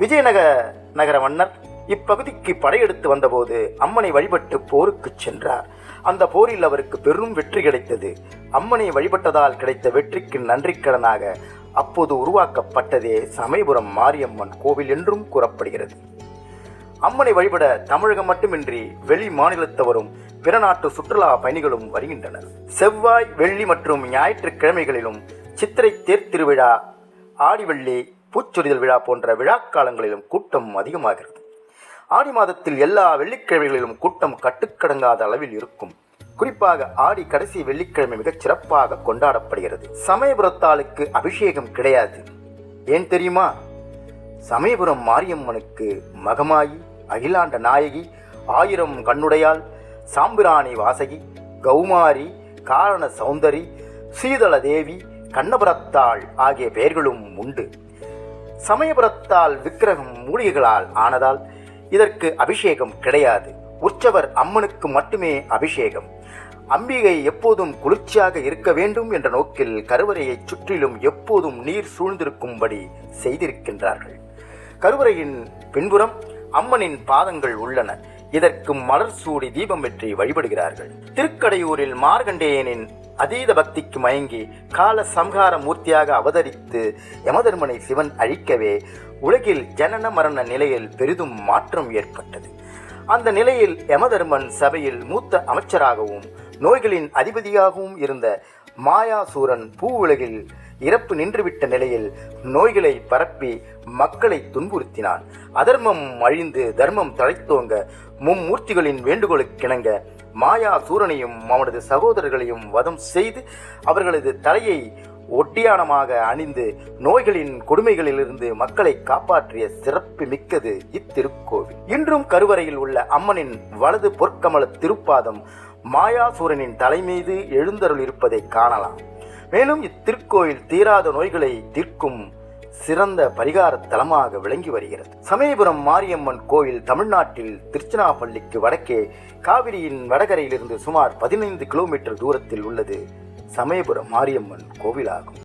விஜயநகர நகர மன்னர் இப்பகுதிக்கு படையெடுத்து வந்தபோது அம்மனை வழிபட்டு போருக்கு சென்றார். அந்த போரில் அவருக்கு பெரும் வெற்றி கிடைத்தது. அம்மனை வழிபட்டதால் கிடைத்த வெற்றிக்கு நன்றிக்கடனாக அப்போது உருவாக்கப்பட்டதே சமயபுரம் மாரியம்மன் கோவில் என்றும் கூறப்படுகிறது. அம்மனை வழிபட தமிழகம் மட்டுமின்றி வெளி மாநிலத்தவரும் பிற நாட்டு சுற்றுலா பயணிகளும் வருகின்றனர். செவ்வாய் வெள்ளி மற்றும் ஞாயிற்றுக்கிழமைகளிலும் சித்திரை தேர் திருவிழா ஆடிவெள்ளி பூச்சொரிதல் விழா போன்ற விழாக்காலங்களிலும் கூட்டம் அதிகமாகிறது. ஆடி மாதத்தில் எல்லா வெள்ளிக்கிழமைகளிலும் கூட்டம் கட்டுக்கடங்காத அளவில் இருக்கும். குறிப்பாக ஆடி கடைசி வெள்ளிக்கிழமை மிகச் சிறப்பாக கொண்டாடப்படுகிறது. சமயபுரத்தாளுக்கு அபிஷேகம் கிடையாது. ஏன் தெரியுமா? சமயபுரம் மாரியம்மனுக்கு மகமாயி அகிலாண்ட நாயகி ஆயிரம் கண்ணுடையாள் சாம்பிராணி வாசகி கௌமாரி காரண சௌந்தரி சீதள தேவி கண்ணபுரத்தாள் ஆகிய பெயர்களும் உண்டு. சமயபுரத்தால் விக்கிரகம் மூலிகைகளால் ஆனதால் இதற்கு அபிஷேகம் கிடையாது. உற்சவர் அம்மனுக்கு மட்டுமே அபிஷேகம். அம்பிகை எப்போதும் குளிர்ச்சியாக இருக்க வேண்டும் என்ற நோக்கில் கருவறையை சுற்றிலும் எப்போதும் நீர் சூழ்ந்திருக்கும்படி செய்திருக்கின்றார்கள். கருவறையின் பின்புறம் அம்மனின் பாதங்கள் உள்ளன. இதற்கு மலர் சூடி தீபம் வெற்றி வழிபடுகிறார்கள். திருக்கடையூரில் மார்கண்டேயனின் அதீத பக்திக்கு மயங்கி கால சம்ஹார மூர்த்தியாக அவதரித்து யமதர்மனை சிவன் அழிக்கவே உலகில் ஜனன மரண நிலையில் பெரிதும் மாற்றம் ஏற்பட்டது. அந்த நிலையில் யமதர்மன் சபையில் மூத்த அமைச்சராகவும் நோய்களின் அதிபதியாகவும் இருந்த மாயாசூரன் பூவுலகில் இறப்பு நின்றுவிட்ட நிலையில் நோய்களை பரப்பி மக்களை துன்புறுத்தினான். அதர்மம் அழிந்து தர்மம் தழைத்தோங்க மும்மூர்த்திகளின் வேண்டுகோளுக்கிணங்க மாயா சூரனையும் அவனது சகோதரர்களையும் வதம் செய்து அவர்களது தலையை ஒட்டியானமாக அணிந்து நோய்களின் கொடுமைகளிலிருந்து மக்களை காப்பாற்றிய சிறப்பு மிக்கது இத்திருக்கோவில். இன்றும் கருவறையில் உள்ள அம்மனின் வலது பொற்கமல திருப்பாதம் மாயாசூரனின் தலைமீது எழுந்தருள் இருப்பதை காணலாம். மேலும் இத்திருக்கோயில் தீராத நோய்களை தீர்க்கும் சிறந்த பரிகார தலமாக விளங்கி வருகிறது. சமயபுரம் மாரியம்மன் கோயில் தமிழ்நாட்டில் திருச்சினாப்பள்ளிக்கு வடக்கே காவிரியின் வடகரையிலிருந்து சுமார் பதினைந்து கிலோமீட்டர் தூரத்தில் உள்ளது சமயபுரம் மாரியம்மன் கோவிலாகும்.